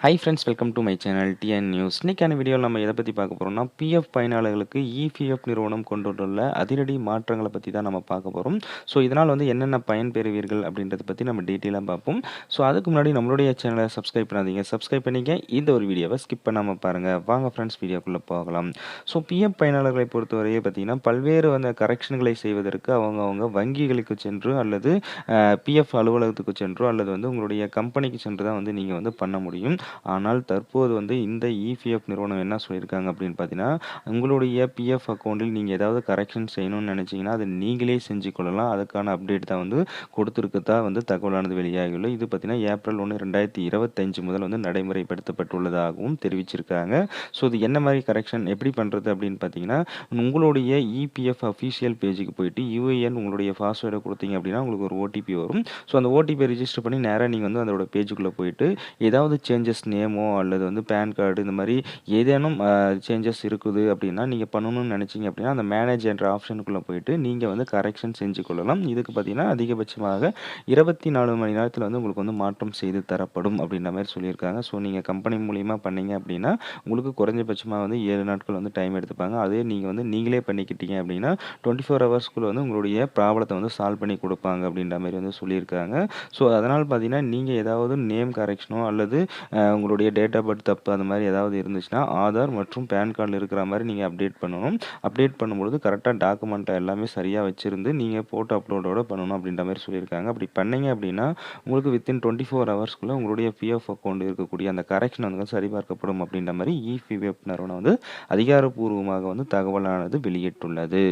Hi friends welcome to my channel TN news இன்னைக்கான வீடியோவில் நம்ம எதை பற்றி பார்க்க போகிறோம்னா பிஎஃப் பயனாளர்களுக்கு இபிஎஃப் நிறுவனம் கொண்டுள்ள அதிரடி மாற்றங்களை பற்றி தான் நம்ம பார்க்க போகிறோம் ஸோ இதனால் வந்து என்னென்ன பயன் பெறுவீர்கள் அப்படின்றத பற்றி நம்ம டீட்டெயிலாக பார்ப்போம். ஸோ அதுக்கு முன்னாடி நம்மளுடைய சேனலை சப்ஸ்கிரைப் பண்ணாதீங்க. சப்ஸ்கிரைப் பண்ணிக்க இந்த ஒரு வீடியோவை ஸ்கிப் பண்ணாமல் பாருங்கள் வாங்க ஃப்ரெண்ட்ஸ் வீடியோக்குள்ளே போகலாம். ஸோ பிஎஃப் பயனாளர்களை பொறுத்தவரையே பார்த்தீங்கன்னா பல்வேறு அந்த கரெக்ஷன்களை செய்வதற்கு அவங்க அவங்க வங்கிகளுக்கு சென்று அல்லது பிஎஃப் அலுவலகத்துக்கு சென்றோ அல்லது வந்து உங்களுடைய கம்பெனிக்கு சென்று தான் வந்து நீங்கள் வந்து பண்ண முடியும். ஆனால் தற்போது வந்து இந்த இபிஎஃப் நிறுவனம் என்ன சொல்லியிருக்காங்க அப்படின்னு பார்த்தீங்கன்னா உங்களுடைய பிஎஃப் அக்கௌண்ட்டில் நீங்கள் ஏதாவது கரெக்ஷன் செய்யணும்னு நினச்சிங்கன்னா அதை நீங்களே செஞ்சு கொள்ளலாம். அதுக்கான அப்டேட் தான் வந்து கொடுத்துருக்கதா வந்து தகவலானது வெளியாகியுள்ளது. இது பார்த்தீங்கன்னா ஏப்ரல் ஒன்று ரெண்டாயிரத்தி இருபத்தஞ்சு முதல் வந்து நடைமுறைப்படுத்தப்பட்டுள்ளதாகவும் தெரிவிச்சிருக்காங்க. ஸோ இது என்ன மாதிரி கரெக்ஷன் எப்படி பண்ணுறது அப்படின்னு பார்த்தீங்கன்னா உங்களுடைய இபிஎஃப் அஃபீஷியல் பேஜுக்கு போயிட்டு யூஏஎன் உங்களுடைய பாஸ்வேர்டை கொடுத்தீங்க அப்படின்னா உங்களுக்கு ஒரு ஓடிபி வரும். ஸோ அந்த ஓடிபி ரிஜிஸ்டர் பண்ணி நேராக நீங்கள் வந்து அதோட பேஜுக்குள்ளே போயிட்டு ஏதாவது சேஞ்சஸ் நேமோ அல்லது வந்து பேன் கார்டு இந்த மாதிரி ஏதேனும் சேஞ்சஸ் இருக்குது அப்படின்னா நீங்கள் பண்ணணும்னு நினச்சிங்க அப்படின்னா அந்த மேனேஜ் என்ற ஆப்ஷனுக்குள்ளே போயிட்டு நீங்கள் வந்து கரெக்ஷன் செஞ்சு கொள்ளலாம். இதுக்கு பார்த்தீங்கன்னா அதிகபட்சமாக இருபத்தி நாலு மணி நேரத்தில் வந்து உங்களுக்கு வந்து மாற்றம் செய்து தரப்படும் அப்படின்ற மாதிரி சொல்லியிருக்காங்க. ஸோ நீங்கள் கம்பெனி மூலிமா பண்ணீங்க அப்படின்னா உங்களுக்கு குறைஞ்சபட்சமாக வந்து ஏழு நாட்கள் வந்து டைம் எடுத்துப்பாங்க. அதே நீங்கள் வந்து நீங்களே பண்ணிக்கிட்டீங்க அப்படின்னா டுவெண்ட்டி ஃபோர் ஹவர்ஸ்க்குள்ளே வந்து உங்களுடைய ப்ராப்ளத்தை வந்து சால்வ் பண்ணி கொடுப்பாங்க அப்படின்ற மாதிரி வந்து சொல்லியிருக்காங்க. ஸோ அதனால் பார்த்தீங்கன்னா நீங்கள் ஏதாவது நேம் கரெக்ஷனோ அல்லது உங்களுடைய டேட் ஆஃப் பர்த் தப்பு அந்த மாதிரி ஏதாவது இருந்துச்சுன்னா ஆதார் மற்றும் பேன் கார்டில் இருக்கிற மாதிரி நீங்கள் அப்டேட் பண்ணணும். அப்டேட் பண்ணும்பொழுது கரெக்டாக டாக்குமெண்ட்டை எல்லாமே சரியாக வச்சுருந்து நீங்கள் ஃபோட்டோ அப்லோடோட பண்ணணும் அப்படின்ற மாதிரி சொல்லியிருக்காங்க. அப்படி பண்ணீங்க அப்படின்னா உங்களுக்கு வித்தின் டுவெண்ட்டி ஃபோர் ஹவர்ஸ்க்குள்ளே உங்களுடைய பிஎஃப் அக்கௌண்ட் இருக்கக்கூடிய அந்த கரெக்ஷன் வந்து சரிபார்க்கப்படும் அப்படின்ற மாதிரி இபிஎஃப் நிறுவனம் வந்து அதிகாரப்பூர்வமாக வந்து தகவலானது வெளியிட்டுள்ளது.